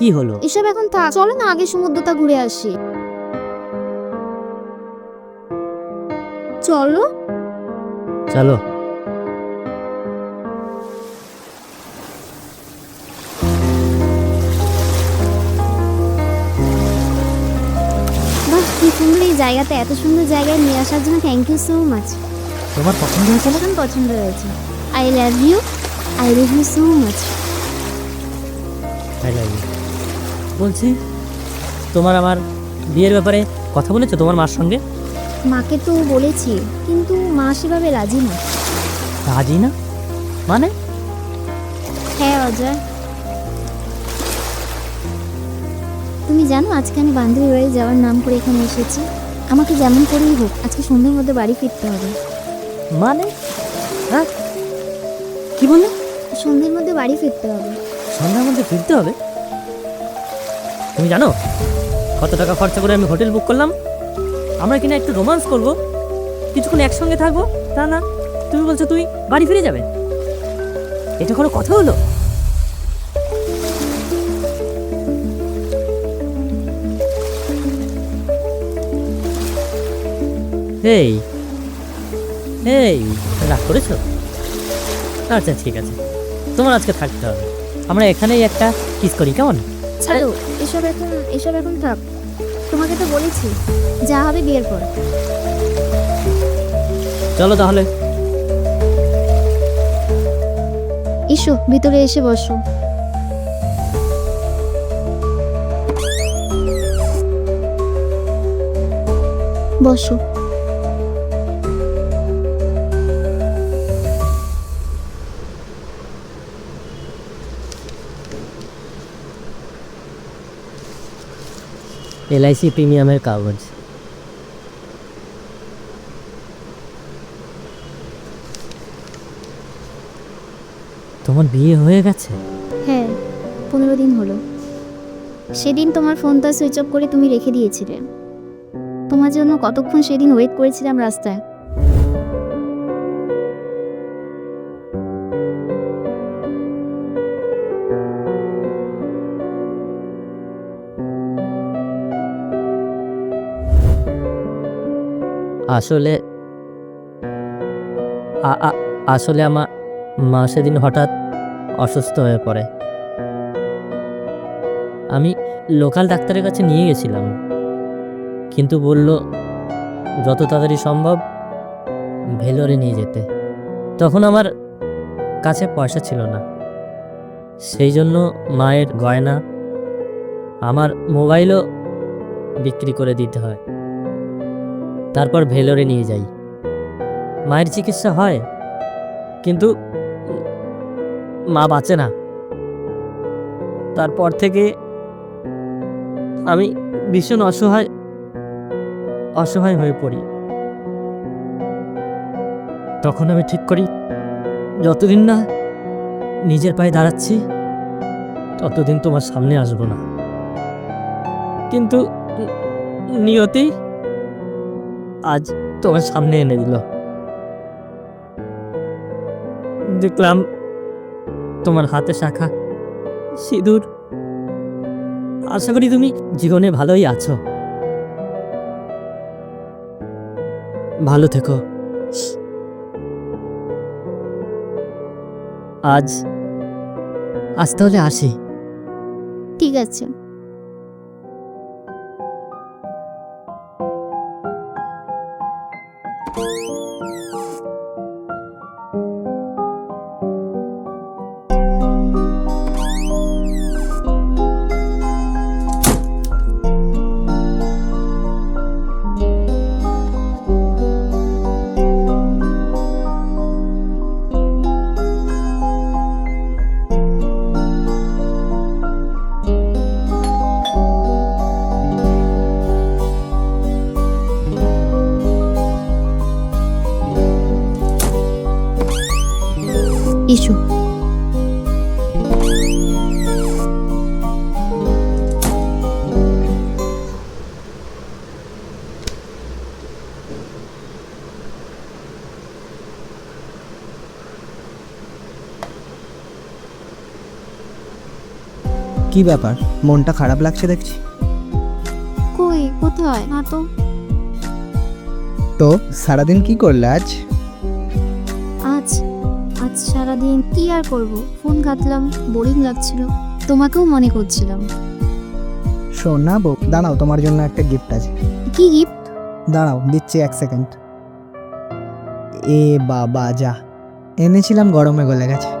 কি হলো? এসব এখন থাক চলো না আগে সমুদ্রটা ঘুরে আসি। চলো। চলো। বাহ কি সুন্দর এই জায়গাটা এত সুন্দর জায়গায় নিয়ে আসার জন্য থ্যাংক ইউ সো মাচ তোমার পছন্দ হয়েছে না? পছন্দ হয়েছে। I love you I love you so much I love you বলছি তোমার আমার বিয়ের ব্যাপারে কথা বলেছ তোমার মার সঙ্গে? মাকে তো বলেছি কিন্তু মা সেভাবে রাজি না। রাজি না? মানে? হ্যাঁ অজয়। তুমি জানো আজকে আমি বান্ধবী বাড়ি যাওয়ার নাম করে এখানে এসেছি। আমাকে যেমন করেই হোক আজকে সন্ধ্যের মধ্যে বাড়ি ফিরতে হবে। মানে? হ্যাঁ? কি বললে? সন্ধ্যের মধ্যে বাড়ি ফিরতে হবে। সন্ধ্যার মধ্যে ফিরতে হবে? তুমি জানো, কত টাকা খরচা করে আমি হোটেল বুক করলাম? আমরা কিনা একটু রোমান্স করব? কিছুক্ষণ একসঙ্গে থাকব? তা না, তুমি বলছো তুই বাড়ি ফিরে যাবে। এটা কোনো কথা হলো? এই এই রাগ করেছ? আচ্ছা ঠিক আছে। তোমার আজকে থাকতে হবে। আমরা এখানেই একটা কিস করি, কেমন? ছাড়ো। এসব এখন এসব এখন থাক। তোমাকে তো বলেছি যা হবে বিয়ের পর। চলো তাহলে। এসো ভিতরে এসে বসো। বসো। এলআইসি প্রিমিয়ামের কাগজ। তোমার বিয়ে হয়ে গেছে? হ্যাঁ পনেরো দিন হলো। সেদিন তোমার ফোনটা সুইচ অফ করে তুমি রেখে দিয়েছিলে। তোমার জন্য কতক্ষণ সেদিন ওয়েট করেছিলাম রাস্তায়? আসলে আসলে আমার মা সেদিন হঠাৎ অসুস্থ হয়ে পড়ে। আমি লোকাল ডাক্তারের কাছে নিয়ে গেছিলাম। কিন্তু বলল, যত তাড়াতাড়ি সম্ভব ভেলোরে নিয়ে যেতে। তখন আমার কাছে পয়সা ছিল না। সেই জন্য মায়ের গয়না আমার মোবাইলও বিক্রি করে দিতে হয়। তারপর ভেলোরে নিয়ে যাই। মায়ের চিকিৎসা হয়, কিন্তু মা বাঁচে না। তারপর থেকে আমি ভীষণ অসহায় অসহায় হয়ে পড়ি। তখন আমি ঠিক করি, যতদিন না নিজের পায়ে দাঁড়াচ্ছি, ততদিন তোমার সামনে আসব না। কিন্তু নিয়তি আজ তোমার সামনে এনে দিল। দেখলাম তোমার হাতে শাখা। সিঁদুর। আশা করি তুমি জীবনে ভালোই আছো। ভালো থেকো। আজ আজ তাহলে আসি। ঠিক আছে। এসো। কি ব্যাপার? মনটা খারাপ লাগছে দেখছি। কই? কোথায়? না তো। তো সারাদিন কি করলে আজ? সারাদিন কি আর করব? ফোন ঘাটলাম বোরিং লাগছিল। তোমাকেও মনে করছিলাম। শোনাবো দাঁড়াও তোমার জন্য একটা গিফট আছে। কি গিফট দাঁড়াও দিচ্ছি এক সেকেন্ড এ বাবা যা। এনেছিলাম গরমে গলে গেছে।